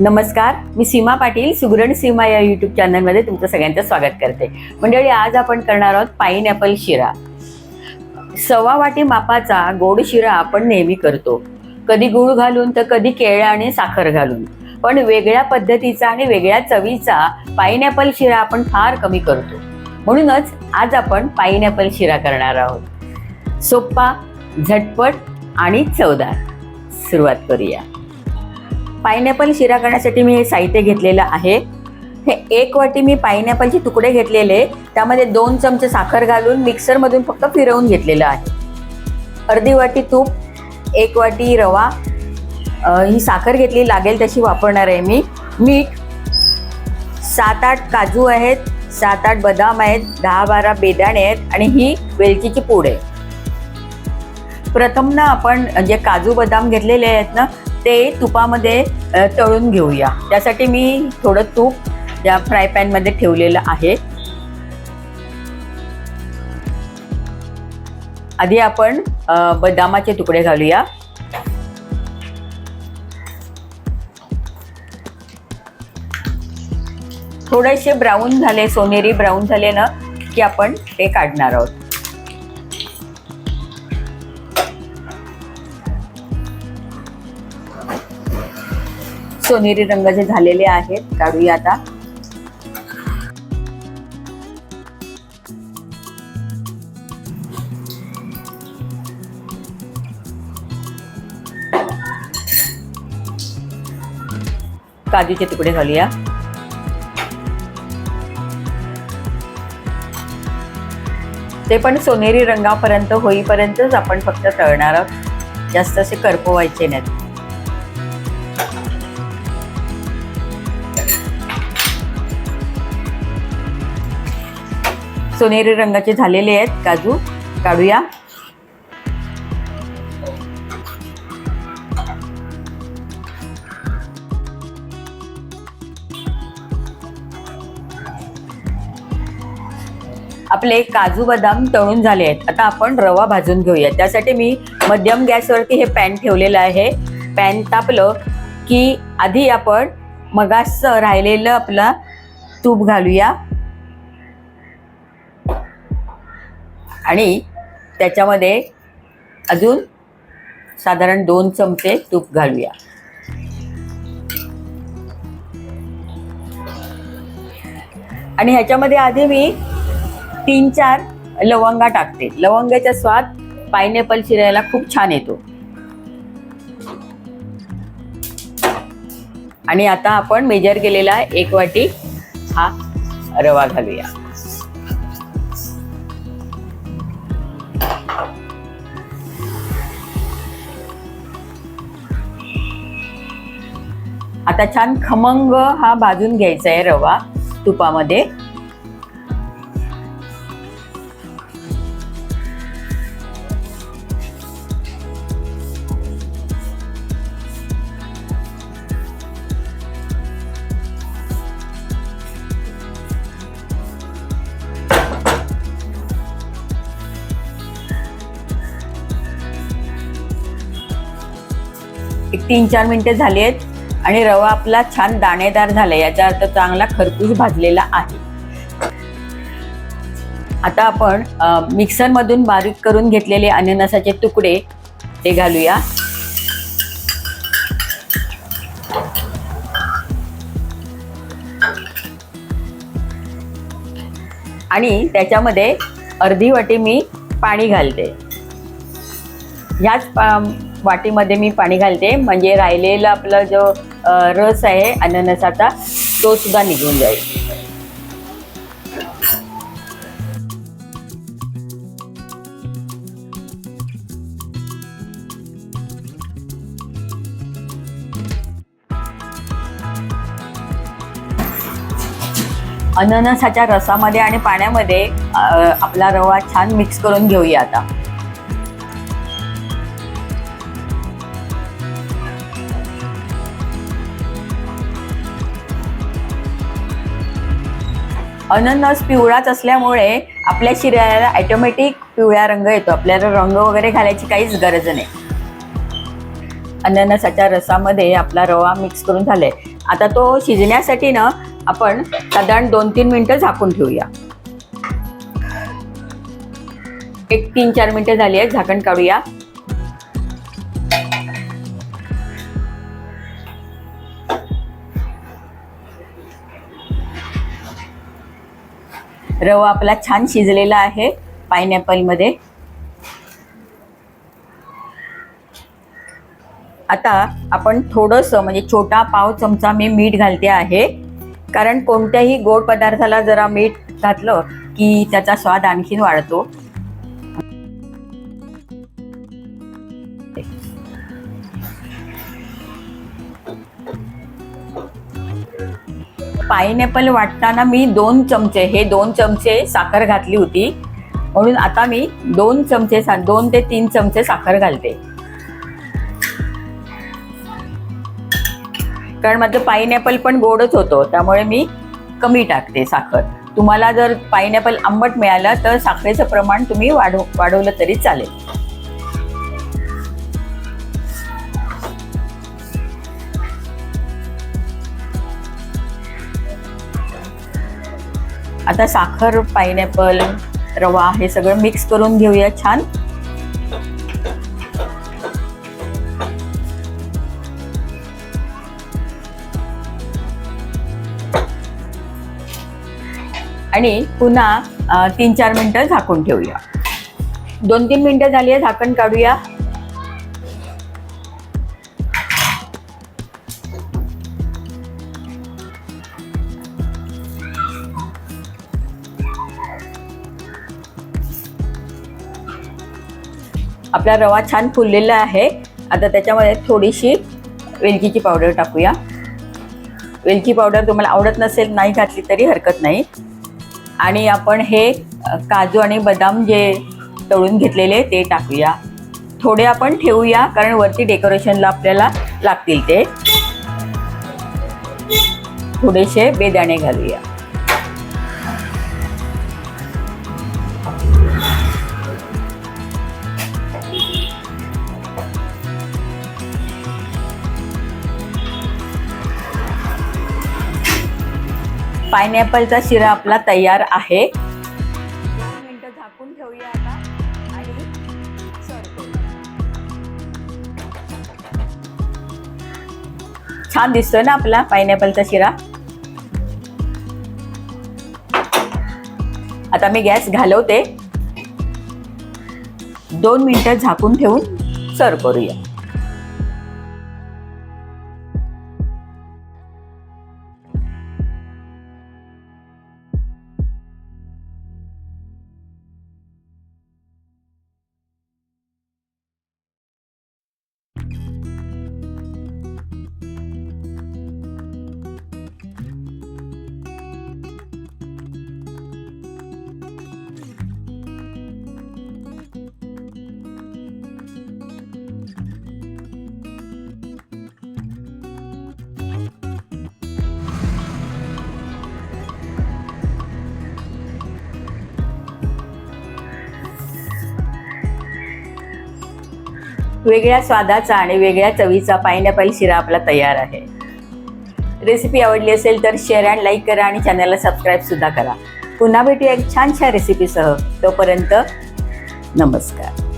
नमस्कार मी सीमा पाटील सुगरण सीमा या यूट्यूब चॅनलमध्ये तुमचं सगळ्यांचं स्वागत करते. मंडळी आज आपण करणार आहोत पाईनॅपल शिरा. सव्वा वाटी मापाचा गोड शिरा आपण नेहमी करतो. कधी गूळ घालून तर कधी केळं आणि साखर घालून. पण वेगळ्या पद्धतीचा आणि वेगळ्या चवीचा पाईनॅपल शिरा आपण फार कमी करतो. म्हणूनच आज आपण पाईनॅपल शिरा करणार आहोत. सोप्पा झटपट आणि चवदार. सुरुवात करूया. पायनॅपल शिरा करण्यासाठी मी हे साहित्य घेतलेलं आहे. हे एक वाटी मी पायनॅपलचे तुकडे घेतलेले. त्यामध्ये दोन चमचे साखर घालून मिक्सरमधून फक्त फिरवून घेतलेलं आहे. अर्धी वाटी तूप एक वाटी रवा. ही साखर घेतली लागेल तशी वापरणार आहे मी. मीठ सात आठ काजू आहेत सात आठ बदाम आहेत दहा बारा बेदाणे आहेत आणि ही वेलचीची पूड आहे. प्रथम ना आपण जे काजू बदाम घेतलेले आहेत ना ते तुपामध्ये तळून घेऊया. त्यासाठी मी थोडं तूप या फ्राय पॅनमध्ये ठेवलेलं आहे. आधी आपण बदामाचे तुकडे घालूया. थोडेसे ब्राऊन झाले सोनेरी ब्राऊन झाले ना की आपण ते काढणार आहोत. सोनेरी रंगाचे झालेले आहेत काढूया आता. काजूचे तुकडे घालूया. ते पण सोनेरी रंगापर्यंत होईपर्यंतच आपण फक्त तळणार आहोत. जास्त असे करपवायचे नाहीत. सोनेरी रंगाचे झालेले आहेत. काजू काढूया. आपले काजू बदाम तळून झाले आहेत. आता आपण रवा भाजून घेऊया. त्यासाठी मी मध्यम गॅसवरती हे पॅन ठेवलेलं आहे. पॅन तापलं की आधी आपण मगास राहिलेलं आपलं तूप घालूया. आणि त्याच्यामध्ये अजून साधारण दोन चमचे तूप घालूया. आणि ह्याच्यामध्ये आधी मी तीन चार लवंगा टाकते. लवंगाचा स्वाद पायनॅपल शिरायला खूप छान येतो. आणि आता आपण मेजर केलेला एक वाटी हा रवा घालूया. आता छान खमंग हा भाजून घ्यायचा आहे रवा तुपामध्ये. एक तीन चार मिनटे झाली आहेत. आणि रवा आपला छान दाणेदार झाला याचा अर्थ चांगला खरपूस भाजलेला आहे. आता आपण मिक्सरमधून बारीक करून घेतलेले अननसाचे तुकडे ते घालूया. आणि त्याच्यामध्ये अर्धी वाटी मी पाणी घालते. ह्याच पा- वाटीमध्ये मी पाणी घालते म्हणजे राहिलेला आपला जो रस आहे अननसाचा तो सुद्धा निघून जाईल. अननसाच्या रसामध्ये आणि पाण्यामध्ये आपला रवा छान मिक्स करून घेऊया आता. अननस पिवळाच असल्यामुळे आपल्या शिऱ्याला ॲटोमॅटिक पिवळा रंग येतो. आपल्याला रंग वगैरे घालायची काहीच गरज नाही. अननसाच्या रसामध्ये आपला रवा मिक्स करून झालाय. आता तो शिजण्यासाठी ना आपण साधारण दोन तीन मिनटं झाकून ठेवूया. एक तीन चार मिनटं झाली आहेत झाकण काढूया. रवा आपला छान शिजलेला आहे पायनॅपलमध्ये आता आपण थोडंसं म्हणजे छोटा पाव चमचा मी मीठ घालते आहे. कारण कोणत्याही गोड पदार्थाला जरा मीठ घातलं की त्याचा स्वाद आणखीन वाढतो. पायनॅपल वाटताना मी दोन चमचे हे दोन चमचे साखर घातली होती. म्हणून आता मी दोन चमचे सा दोन ते तीन चमचे साखर घालते. कारण माझं पायनॅपल पण गोडच होतो त्यामुळे मी कमी टाकते साखर. तुम्हाला जर पायनॅपल आंबट मिळालं तर साखरेचं प्रमाण तुम्ही वाढव वाढवलं तरी चालेल. आता साखर पायनॅपल रवा हे सगळं मिक्स करून घेऊया छान. आणि पुन्हा तीन चार मिनटं झाकून ठेवूया. दोन तीन मिनटं झाली आहे झाकण काढूया. आपला रवा छान फुललेला आहे. आता त्याच्यामध्ये थोडीशी वेलचीची पावडर टाकूया. वेलची पावडर तुम्हाला आवडत नसेल नाही घातली तरी हरकत नाही. आणि आपण हे काजू आणि बदाम जे तळून घेतलेले ते टाकूया. थोडे आपण ठेवूया कारण वरती डेकोरेशनला आपल्याला लागतील ते. थोडेसे बेदाणे घालूया. पायनॅपलचा शिरा आपला तयार आहे. दोन मिनिटं झाकून ठेवूया आता. आणि छान दिसतोय ना आपला पायनॅपलचा शिरा? आता मी गॅस घालवते. दोन मिनिटं झाकून ठेवून सर्व करूया. वेगळ्या स्वादाचा आणि वेगळ्या चवीचा पायनॅपल शिरा आपला तयार आहे. रेसिपी आवडली असेल तर शेअर अँड लाईक करा आणि चॅनलला सबस्क्राईब सुद्धा करा. पुन्हा भेटूया एक छानशा रेसिपीसह तोपर्यंत नमस्कार.